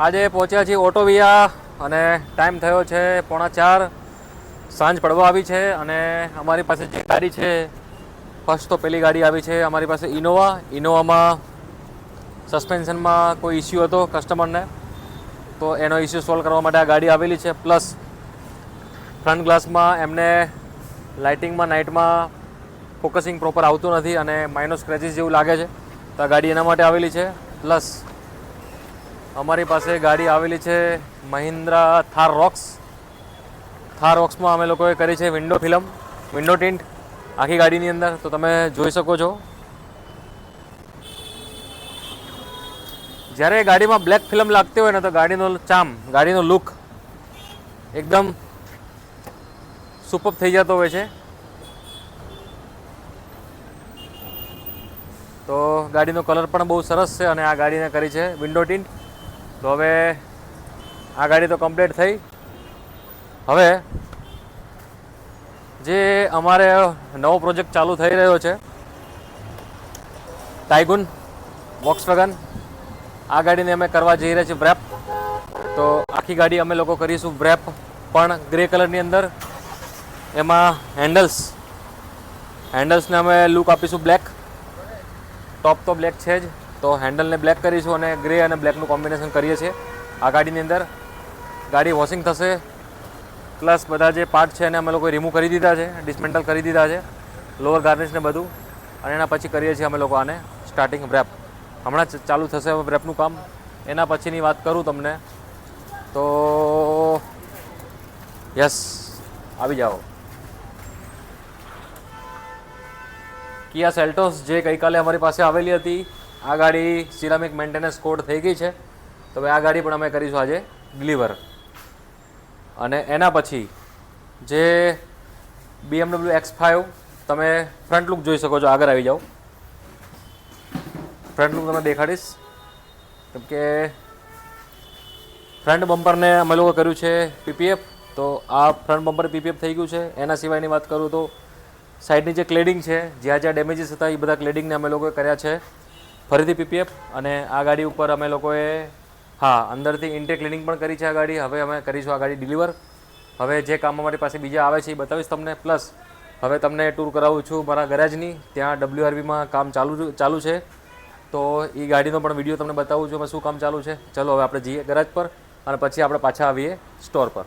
આજે પહોંચ્યા છીએ ઓટોવિયા અને ટાઈમ થયો છે પોણા ચાર. સાંજ પડવા આવી છે અને અમારી પાસે જે ગાડી છે ફર્સ્ટ તો પેલી ગાડી આવી છે અમારી પાસે ઇનોવા ઇનોવામાં સસ્પેન્શનમાં કોઈ ઇસ્યુ હતો કસ્ટમરને તો એનો ઇસ્યુ સોલ્વ કરવા માટે આ ગાડી આવેલી છે. પ્લસ ફ્રન્ટ ગ્લાસમાં એમને લાઇટિંગમાં નાઇટમાં ફોકસિંગ પ્રોપર આવતું નથી અને માઇનો સ્ક્રેચીસ જેવું લાગે છે. તો આ ગાડી એના માટે આવેલી છે. પ્લસ અમારી પાસે ગાડી આવેલી છે મહિન્દ્રા થાર રોક્સ. થાર રોક્સમાં અમે લોકોએ કરી છે વિન્ડો ફિલ્મ, વિન્ડો ટિન્ટ આખી ગાડીની અંદર. તો તમે જોઈ શકો છો. જ્યારે ગાડીમાં બ્લેક ફિલ્મ લાગતી હોય ને તો ગાડીનો ચામ, ગાડીનો લુક એકદમ સુપર થઈ જતો હોય છે. તો ગાડીનો કલર પણ બહુ સરસ છે અને આ ગાડીને કરી છે વિન્ડો ટિન્ટ. તો હવે આ ગાડી તો કમ્પ્લીટ થઈ. હવે જે અમારે નવો પ્રોજેક્ટ ચાલુ થઈ રહ્યો છે ટાઈગુન વોક્સવેગન આ ગાડીને અમે કરવા જઈ રહ્યા છીએ બ્રેપ તો આખી ગાડી અમે લોકો કરીશું બ્રેપ પણ ગ્રે કલરની અંદર. એમાં હેન્ડલ્સ હેન્ડલ્સને અમે લુક આપીશું બ્લેક ટોપ તો બ્લેક છે જ. તો હેન્ડલને બ્લેક કરીશું અને ગ્રે અને બ્લેકનું કોમ્બિનેશન કરીએ છીએ. આ ગાડીની અંદર ગાડી વોશિંગ થશે. પ્લસ બધા જે પાર્ટ છે એને અમે લોકો રિમૂવ કરી દીધા છે ડિસમેન્ટલ કરી દીધા છે લોઅર ગાર્નિશને બધું. અને એના પછી કરીએ છીએ અમે લોકો આને સ્ટાર્ટિંગ રેપ હમણાં ચાલુ થશે રેપનું કામ. એના પછીની વાત કરું તમને. તો યસ, આવી જાઓ. કિયા સેલ્ટોસ જે ગઈકાલે અમારી પાસે આવેલી હતી આ ગાડી સિરામિક મેન્ટેનન્સ કોડ થઈ ગઈ છે. તો હવે આ ગાડી પણ અમે કરીશું આજે ડિલિવર. અને એના પછી જે બીએમડબલ્યુ એક્સ ફાઇવ તમે ફ્રન્ટ લુક જોઈ શકો છો, આગળ આવી જાઓ. ફ્રન્ટ લુક તમે દેખાડીશ. કેમ કે ફ્રન્ટ બમ્પરને અમે લોકો કર્યું છે પીપીએફ તો આ ફ્રન્ટ બમ્પર પીપીએફ થઈ ગયું છે. એના સિવાયની વાત કરું તો સાઈડની જે ક્લેડિંગ છે, જ્યાં જ્યાં ડેમેજીસ હતા, એ બધા ક્લેડિંગને અમે લોકોએ કર્યા છે. ફરીથી પીપીએફ અને આ ગાડી ઉપર અમે લોકોએ, હા, અંદરથી ઇન્ટેક ક્લિનિંગ પણ કરી છે આ ગાડી. હવે અમે કરીશું આ ગાડી ડિલિવર હવે જે કામ અમારી પાસે બીજા આવે છે એ બતાવીશ તમને. પ્લસ હવે તમને ટૂર કરાવું છું મારા ગેરેજની ત્યાં ડબ્લ્યુઆરબીમાં કામ ચાલુ ચાલુ છે. તો એ ગાડીનો પણ વીડિયો તમને બતાવું છું એમાં શું કામ ચાલુ છે. ચલો, હવે આપણે જઈએ ગેરેજ પર અને પછી આપણે પાછા આવીએ સ્ટોર પર.